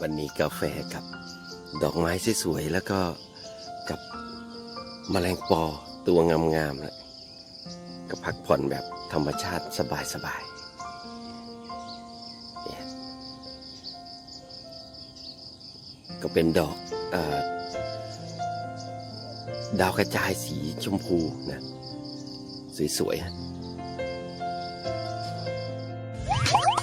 วันนี้กาแฟกับดอกไม้สวยๆแล้วก็กับแมลงปอตัวงามๆเลยก็พักผ่อนแบบธรรมชาติสบายๆก็เป็นดอกอดาวกระจายสีชมพูนะ สวยๆ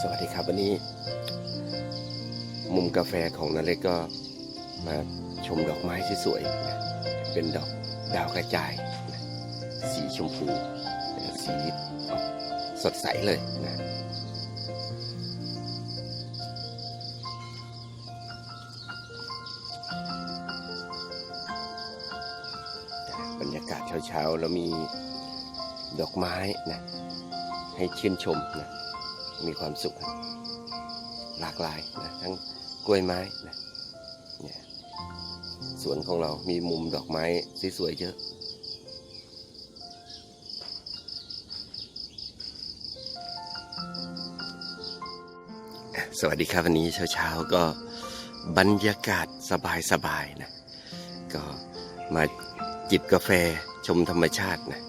สวัสดีครับวันนี้ มุมกาแฟของนาเล็กก็มาชมดอกไม้ที่สวยนะเป็นดอกดาวกระจายนะสีชมพูนะสีสดใสเลยนะบรรยากาศเช้าๆแล้วมีดอกไม้นะให้ชื่นชมนะ มีความสุข หลากหลายนะทั้งกล้วยไม้นะเนี่ยสวนของเรามีมุมดอกไม้สวยๆเยอะอะสวัสดีครับวันนี้เช้าๆก็บรรยากาศสบายๆนะก็มาจิบกาแฟชมธรรมชาตินะ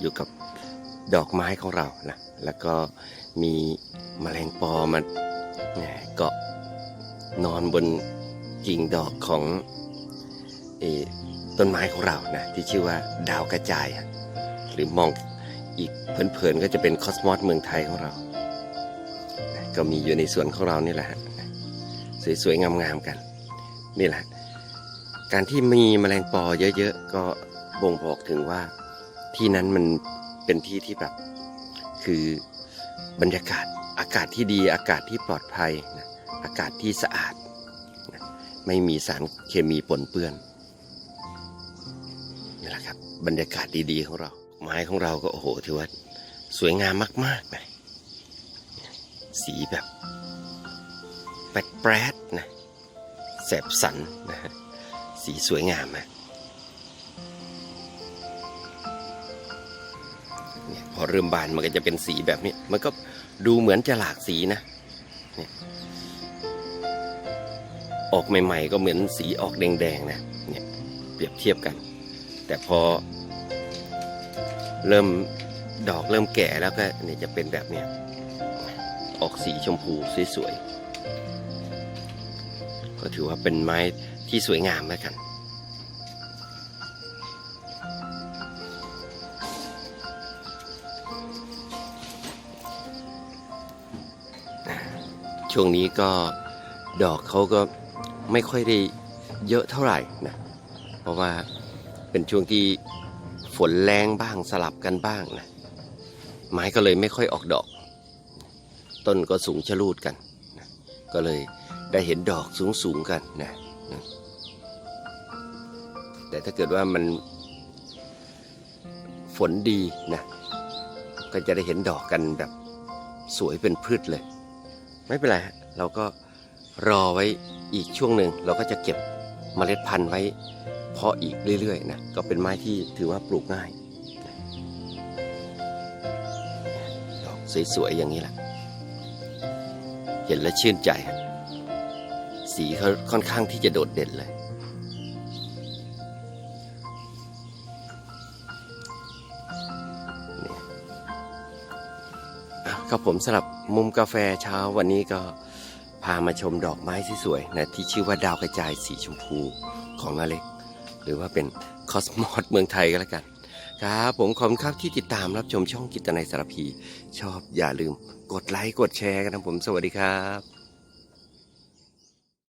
อยู่กับดอกไม้ของเรานะแล้วก็ มีแมลงปอมาเกาะนอนบนกิ่งดอกของอต้นไม้ของเรานะที่ชื่อว่าดาวกระจาย หรือมองอีกเพลินๆก็จะเป็นคอสมอสเมืองไทยของเรา ก็มีอยู่ในสวนของเรานี่แหละฮะสวยๆงามๆกัน นี่แหละ การที่มีแมลงปอเยอะๆ ก็บ่งบอกถึงว่าที่นั้นมันเป็นที่ที่แบบคือ บรรยากาศอากาศที่ดีอากาศที่ปลอดภัยนะอากาศที่สะอาดนะไม่มีสารเคมีปนเปื้อนนี่แหละครับ บรรยากาศดีๆของเรา ไม้ของเราก็โอ้โหถือว่าสวยงามมากๆนะสีแบบแปรดนะแสบสันนะฮะสีสวยงามนะ เนี่ยพอเริ่มบานมันก็จะเป็นสีแบบนี้ มันก็ดูเหมือนจะหลากสีนะเนี่ยออกใหม่ ๆ ก็เหมือนสีออกแดงๆนะเนี่ยเปรียบเทียบกัน แต่พอ เริ่มดอกเริ่มแก่แล้วก็เนี่ยจะเป็นแบบเนี้ยออกสีชมพูสวยๆก็ถือว่าเป็นไม้ที่สวยงามแล้วกัน ช่วงนี้ก็ดอกเขาก็ไม่ค่อยได้เยอะเท่าไหร่นะเพราะว่าเป็นช่วงที่ฝนแรงบ้างสลับกันบ้างนะไม้ก็เลยไม่ค่อยออกดอก ต้นก็สูงชะลูดกันนะก็เลยได้เห็นดอกสูงสูงๆกันนะนะแต่ถ้าเกิดว่ามันฝนดีนะก็จะได้เห็นดอกกันแบบสวยเป็นพืชเลย ไม่เป็นไรฮะเราก็รอไว้อีกช่วงหนึ่งเราก็จะเก็บเมล็ดพันธุ์ไว้เพาะอีกเรื่อยๆนะก็เป็นไม้ที่ถือว่าปลูกง่ายดอกสวยๆอย่างนี้แหละเห็นแล้วชื่นใจ สีเขาค่อนข้างที่จะโดดเด่นเลย ครับผมสำหรับมุมกาแฟเช้าวันนี้ก็พามาชมดอกไม้ที่สวยนะที่ชื่อว่าดาวกระจายสีชมพูของอเล็ก หรือว่าเป็นคอสมอสเมืองไทยก็แล้วกัน ครับผมขอบคุณครับที่ติดตามรับชมช่องกิตนายสารพี ชอบอย่าลืมกดไลค์กดแชร์กันนะผมสวัสดีครับ